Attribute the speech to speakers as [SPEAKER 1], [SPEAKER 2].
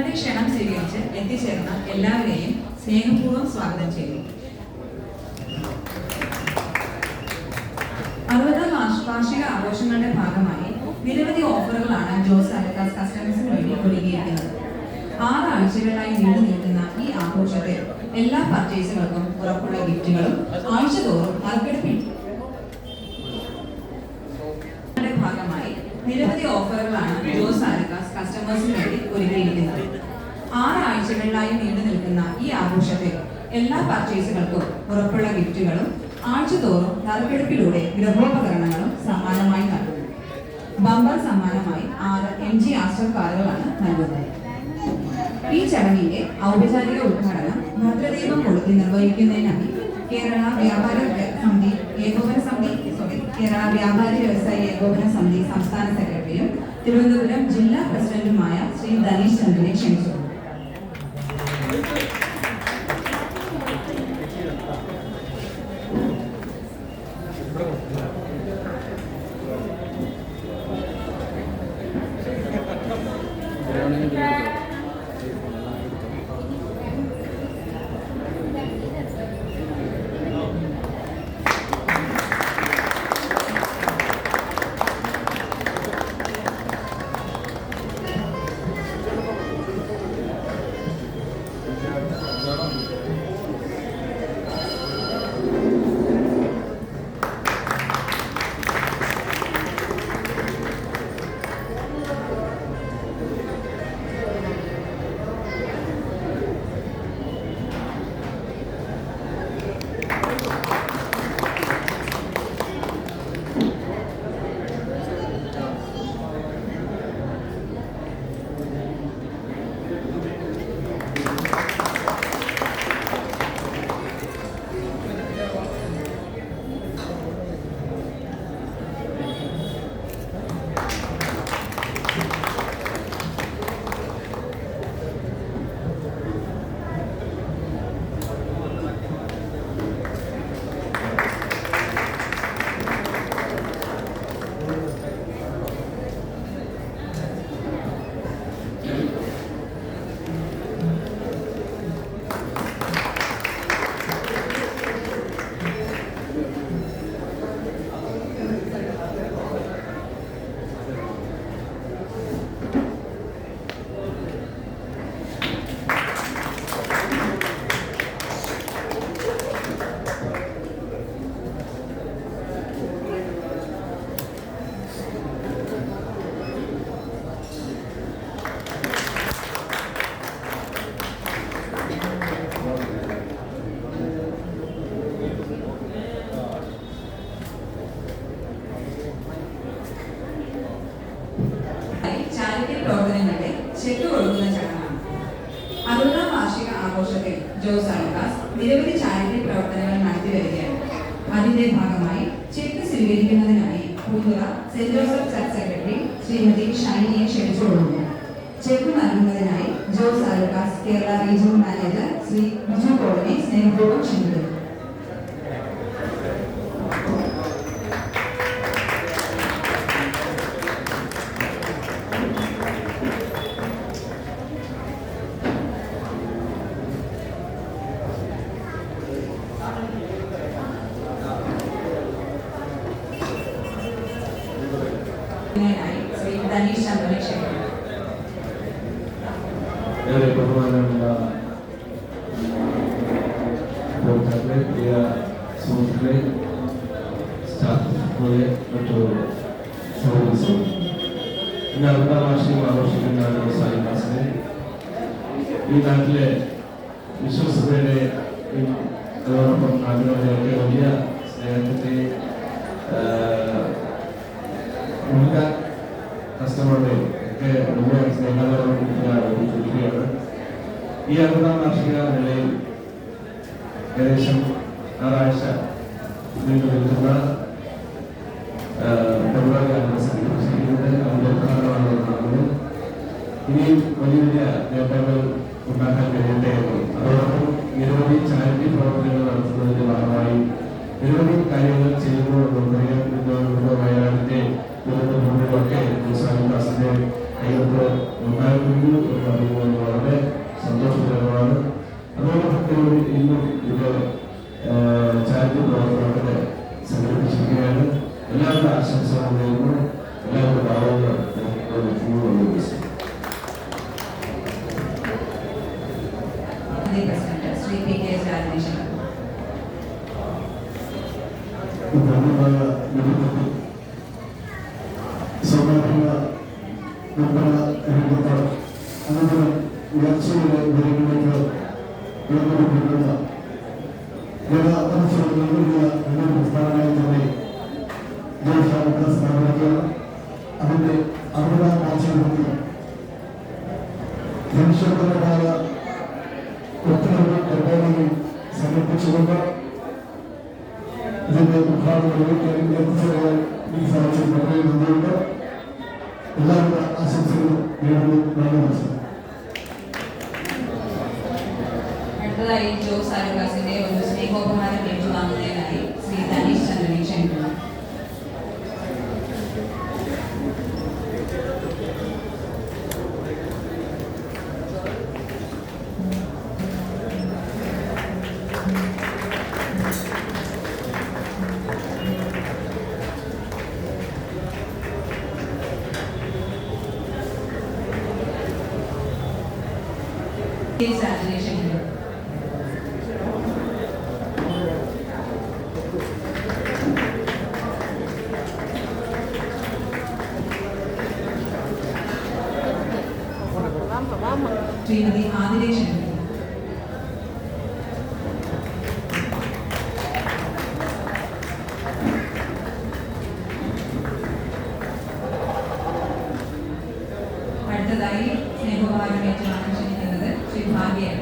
[SPEAKER 1] ഞങ്ങളുടെ ക്ഷണം സ്വീകരിച്ച് എത്തിച്ചേർന്ന എല്ലാവരെയും സ്നേഹപൂർവം സ്വാഗതം ചെയ്യുന്നു. അറുപതാം വാർഷ- വാർഷിക ആഘോഷങ്ങളുടെ ഭാഗമായി നിരവധി ഓഫറുകളാണ് ജോസ് അലക്കാസ് കസ്റ്റമേഴ്സിന് വേണ്ടി ഒരുക്കിയിരിക്കുന്നത്. ആറ് ആഴ്ചകളായി നീണ്ടു നിൽക്കുന്ന ഈ ആഘോഷത്തെ എല്ലാ പർച്ചേസുകൾക്കും ഉറപ്പുള്ള ഗിഫ്റ്റുകളും ആഴ്ചതോറും നറുക്കെടുപ്പിൽ യുടെ ഭാഗമായി നിരവധി ഓഫറുകളാണ് ജോസ് ആലക്കാസ് കസ്റ്റമേഴ്സിന് വേണ്ടി ഒരുക്കിയിരിക്കുന്നത് ആറ് നീണ്ടു നിൽക്കുന്ന ഈ ആഘോഷത്തിൽ എല്ലാ പർച്ചേസുകൾക്കും ഉറപ്പുള്ള ഗിഫ്റ്റുകളും ആഴ്ചതോറും നറുക്കെടുപ്പിലൂടെ ഗൃഹോപകരണങ്ങളും സമ്മാനമായി നൽകുന്നു. ബമ്പർ സമ്മാനമായി ആറ് എം ജി ആസ്റ്റർ കാറുകളാണ് നൽകുന്നത്. ഈ ചടങ്ങിന്റെ ഔപചാരിക ഉദ്ഘാടനം ഭദ്രദീപം കൊളുത്തി നിർവഹിക്കുന്നതിനായി കേരള വ്യാപാര സമിതി ഏകോപന സമിതി സോറി കേരള വ്യാപാരി വ്യവസായി ഏകോപന സമിതി സംസ്ഥാന സെക്രട്ടറിയും തിരുവനന്തപുരം ജില്ലാ പ്രസിഡന്റുമായ ശ്രീ ധനീഷ് ചന്ദ്രനെ ക്ഷണിച്ചു. നിരവധി ചാരിറ്റി പ്രവർത്തനങ്ങൾ നടത്തി വരികയാണ്. അതിന്റെ ഭാഗമായി check സ്വീകരിക്കുന്നതിനായി Poothura saint Joseph church secretary Shrimati ഷൈനിയെ ക്ഷണിച്ചുകൊള്ളുന്നു ചെക്ക് നൽകുന്നതിനായി ജോസ് അൽക്കാസ് കേരള റീജിയണൽ മാനേജർ ശ്രീ ബിജു കോളിനെ സ്നേഹപൂർവം ക്ഷണിക്കുന്നു. ശ്രീ ധനീഷ് ചന്ദ്രനെ ക്ഷണിക്കുന്നു.
[SPEAKER 2] സുഹൃത്തുക്കളെ സ്റ്റാഫുകളെ മറ്റു സഹോദരി ഇന്ന് അറുപതാം വാർഷികം ആഘോഷിക്കുന്ന വ്യവസായ ക്ലാസ്സിനെ ഈ നാട്ടിലെ വിശ്വസതയുടെ അതോടൊപ്പം നാട്ടിലെ വലിയ സ്നേഹത്തെ മുഴുവൻ കസ്റ്റമറുടെ ഒക്കെ വലിയ സ്നേഹത്തോടെ ചോദിക്കുകയാണ് ഈ അറുപതാം വാർഷിക നിലയിൽ ഏകദേശം ആറാഴ്ച നീണ്ടു നിൽക്കുന്ന പരിപാടിയാണ് സംഘടിപ്പിച്ചിരിക്കുന്നത് അതിന്റെ ഉദ്ഘാടനമാണ് നടന്നത് ഇനിയും വലിയ വലിയ നേട്ടങ്ങൾ ഉണ്ടാക്കാൻ കഴിയട്ടെ എന്നും. അതോടൊപ്പം നിരവധി ചാരിറ്റി പ്രവർത്തനങ്ങൾ നടത്തുന്നതിന്റെ ഭാഗമായി നിരവധി കാര്യങ്ങൾ ചെയ്യുന്നു ദുരന്ത ഭൂമികളൊക്കെ സാഹിദാസിന്റെ
[SPEAKER 3] കയ്യൊപ്പ് ഉണ്ടായിരുന്നു എന്ന് അറിയുന്നത് വളരെ സന്തോഷകരമാണ് അതുപോലെ തന്നെ ഇന്നും ഇത് ചാരിറ്റി പ്രവർത്തനങ്ങളെ സംഘടിപ്പിച്ചിരിക്കുകയാണ് എല്ലാവരുടെ ആശംസകളും നേരുന്നു എല്ലാവരുടെ ഭാവങ്ങൾ
[SPEAKER 1] Shri P K S Rajeshan
[SPEAKER 3] ധന്യമായ നേതൃത്വത്തിൽ സാമ്പത്തിക നിർമ്മാണ രംഗത്ത് അനന്തരം ഉയർച്ചയുടെ നിരക്കിലേക്ക് ഉയർന്നുകൊണ്ടിരിക്കുന്ന ജനമനസ്സുകൾ നൽകുന്ന ഒരു പ്രസ്ഥാനമായി തന്നെ ജനസാമൂഹ്യ സ്ഥാപനത്തിൽ അതിന്റെ അറുപതാം വാർഷികത്തിൽ മനുഷ്യപരമായ ഒത്തുതീർപ്പ് ആശംസകളും നേടുന്നു
[SPEAKER 1] ശ്രീമതി ക്ഷണിക്കുന്നു അടുത്തതായി സ്നേഹോപഹാരം ഏറ്റുവാങ്ങാൻ más bien.